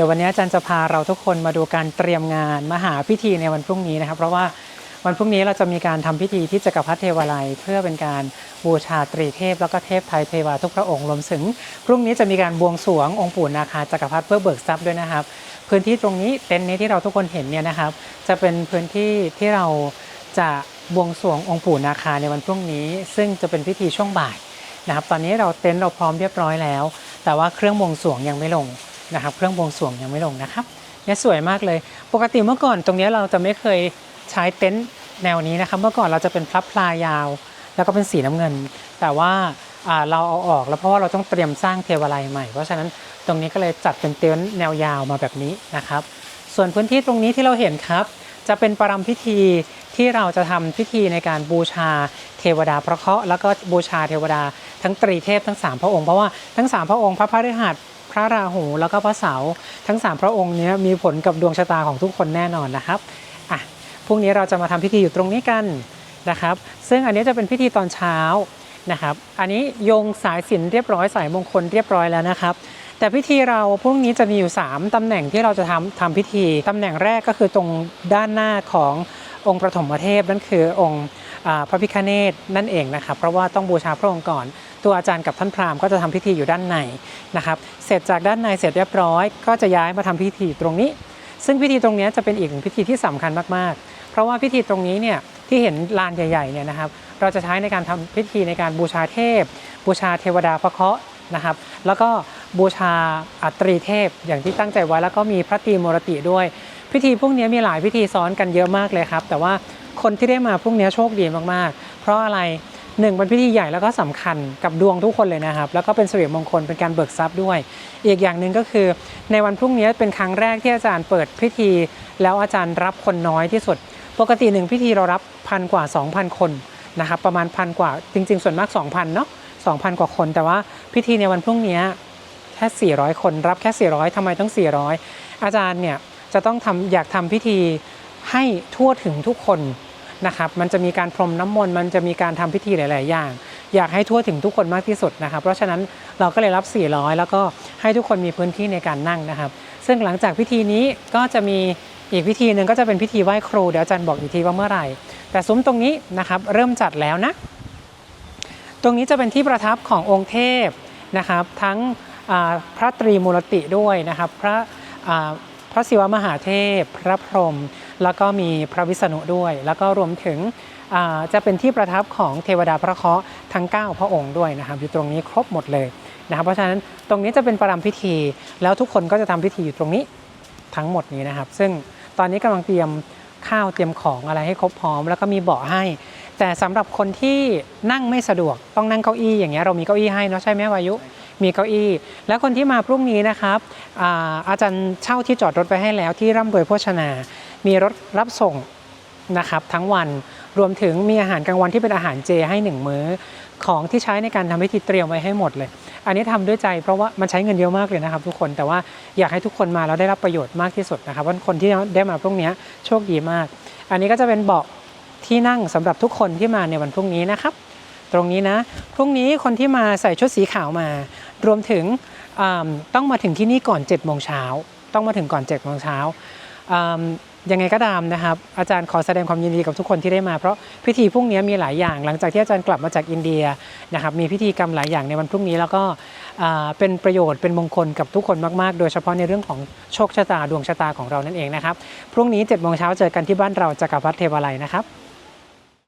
ดี๋ยววันนี้อาจารย์จะพาเราทุกคนมาดูการเตรียมงานมหาพิธีในวันพรุ่งนี้นะครับ เพราะว่าวันพรุ่งนี้เราจะมีการทำพิธีที่จักรพรรดิเทวาลัย เพื่อเป็นการบูชาตรีเทพ แล้วก็เทพไทยเทวาทุกพระองค์รวมถึงพรุ่งนี้จะมีการบวงสรวงองค์ปู่นาคาจักรพรรดิเพื่อเบิกทรัพย์ด้วยนะครับ พื้นที่ตรงนี้เต็นท์นี้ที่เราทุกคนเห็นเนี่ยนะครับ จะเป็นพื้นที่ที่เราจะบวงสรวงองค์ปู่นาคาในวันพรุ่งนี้ ซึ่งจะเป็นพิธีช่วงบ่ายนะครับ ตอนนี้เราเต็นท์เราพร้อมเรียบร้อยแล้ว แต่ว่าเครื่องบวงสรวงยังไม่ลง นะครับ เครื่องบวงสรวงยังไม่ลงนะครับเนี่ยสวยมากเลย ปกติเมื่อก่อนตรงนี้เราจะไม่เคยใช้เต็นท์แนวนี้นะครับ เมื่อก่อนเราจะเป็นพลับพลายาว แล้วก็เป็นสีน้ำเงิน แต่ว่าเราเอาออกแล้วเพราะว่าเราต้องเตรียมสร้างเทวาลัยใหม่ เพราะฉะนั้นตรงนี้ก็เลยจัดเป็นเต็นท์แนวยาวมาแบบนี้นะครับ ส่วนพื้นที่ตรงนี้ที่เราเห็นครับ จะเป็นประรำพิธีที่เราจะทำพิธีในการบูชาเทวดาพระเคราะห์แล้วก็บูชาเทวดาทั้งตรีเทพทั้ง 3 พระองค์เพราะว่าทั้ง 3 พระองค์พระพฤหัส พระราหูแล้วก็พระเสาร์ทั้ง 3 พระองค์นี้มีผลกับดวงชะตาของทุกคนแน่นอนนะครับอะพรุ่งนี้เราจะมาทำพิธีอยู่ตรงนี้กันนะครับ ซึ่งอันนี้จะเป็นพิธีตอนเช้านะครับ อันนี้โยงสายสินเรียบร้อยสายมงคลเรียบร้อยแล้วนะครับ แต่พิธีเราพรุ่งนี้จะมีอยู่ 3ตำแหน่งที่เราจะทำทำพิธีตำแหน่งแรกก็คือตรงด้านหน้าขององค์ประถมเทพนั่นคือองค์ พระพิฆเนศนั่นเองนะครับเพราะว่าต้องบูชาพระองค์ก่อน ตัวอาจารย์กับท่านพราหมณ์ก็จะทำพิธีอยู่ด้านในนะครับเสร็จจากด้านในเสร็จเรียบร้อย ก็จะย้ายมาทำพิธีตรงนี้ ซึ่งพิธีตรงนี้จะเป็นอีกพิธีที่สำคัญมากๆ เพราะว่าพิธีตรงนี้เนี่ยที่เห็นลานใหญ่ๆเนี่ยนะครับเราจะใช้ในการทำพิธีในการบูชาเทพ บูชาเทวดาพระเคราะห์นะครับ แล้วก็บูชาอัตรีเทพอย่างที่ตั้งใจไว้แล้วก็มีพระตรีมรติด้วย พิธีพวกนี้มีหลายพิธีซ้อนกันเยอะมากเลยครับ แต่ว่า คนที่ได้มาพวกนี้โชคดีมากๆ เพราะอะไรหนึ่งเป็นพิธีใหญ่แล้วก็สำคัญกับดวงทุกคนเลยนะครับ แล้วก็เป็นสิริมงคลเป็นการเบิกทรัพย์ด้วย อีกอย่างหนึ่งก็คือ ในวันพรุ่งนี้เป็นครั้งแรกที่อาจารย์เปิดพิธี แล้วอาจารย์รับคนน้อยที่สุด ปกติหนึ่งพิธีเรารับพันกว่า 2,000 คนนะครับประมาณพันกว่าจริง ๆ ส่วนมาก 2,000เนาะ2,000 กว่าคน แต่ว่าพิธีในวันพรุ่งนี้แค่ 400 คนรับแค่ 400ทำไมต้อง 400 อาจารย์เนี่ยจะต้องทำอยากทำพิธีให้ทั่วถึงทุกคน นะครับมันจะมีการพรมน้ำมนต์มันจะมีการทำพิธีหลาย ๆ อย่าง อยากให้ทั่วถึงทุกคนมากที่สุดนะครับ เพราะฉะนั้นเราก็เลยรับ 400 แล้วก็ให้ทุกคนมีพื้นที่ในการนั่งนะครับ ซึ่งหลังจากพิธีนี้ก็จะมีอีกพิธีหนึ่งก็จะเป็นพิธีไหว้ครูเดี๋ยวอาจารย์บอกอีกทีว่าเมื่อไหร่ แต่ซุ้มตรงนี้นะครับเริ่มจัดแล้วนะ ตรงนี้จะเป็นที่ประทับขององค์เทพนะครับ ทั้งพระตรีมูรติด้วยนะครับ พระพระศิวมหาเทพ พระพรหม แล้วก็มีพระวิษณุด้วย แล้วก็รวมถึงจะเป็นที่ประทับของเทวดาพระเคราะห์ทั้ง 9 พระองค์ด้วยนะครับ อยู่ตรงนี้ครบหมดเลยนะครับ เพราะฉะนั้นตรงนี้จะเป็นประรำพิธี แล้วทุกคนก็จะทำพิธีอยู่ตรงนี้ทั้งหมดนี้นะครับ ซึ่งตอนนี้กำลังเตรียมข้าวเตรียมของอะไรให้ครบพร้อม แล้วก็มีเบาะให้ แต่สำหรับคนที่นั่งไม่สะดวกต้องนั่งเก้าอี้อย่างเงี้ยเรามีเก้าอี้ให้เนาะใช่ไหมวายุมีเก้าอี้ แล้วคนที่มาพรุ่งนี้นะครับอาอาจารย์เช่าที่จอดรถไปให้แล้วที่ร่ำรวยโภชนา มีรถรับส่งนะครับทั้งวันรวมถึงมีอาหารกลางวันที่เป็นอาหารเจให้หนึ่งมื้อ ของที่ใช้ในการทำพิธีเตรียมไว้ให้หมดเลย อันนี้ทำด้วยใจเพราะว่ามันใช้เงินเยอะมากเลยนะครับ ทุกคนแต่ว่าอยากให้ทุกคนมาแล้วได้รับประโยชน์มากที่สุดนะครับว่าคนที่ได้มาพรุ่งนี้โชคดีมาก อันนี้ก็จะเป็นเบาะที่นั่งสำหรับทุกคนที่มาในวันพรุ่งนี้นะครับ ตรงนี้นะพรุ่งนี้คนที่มาใส่ชุดสีขาวมา รวมถึงต้องมาถึงที่นี่ก่อน7จ็ดโมงเช้าต้องมาถึงก่อน7จ็ดโมงเช้า ยังไงก็ตามนะครับ อาจารย์ขอแสดงความยินดีกับทุกคนที่ได้มา เพราะพิธีพรุ่งนี้มีหลายอย่าง หลังจากที่อาจารย์กลับมาจากอินเดียนะครับมีพิธีกรรมหลายอย่างในวันพรุ่งนี้แล้วก็เป็นประโยชน์เป็นมงคลกับทุกคนมาก ๆ โดยเฉพาะในเรื่องของโชคชะตาดวงชะตาของเรานั่นเองนะครับพรุ่งนี้7จ็ดโมงเช้าเจอกันที่บ้านเราจักรพรรดิเทวาลัยนะครับ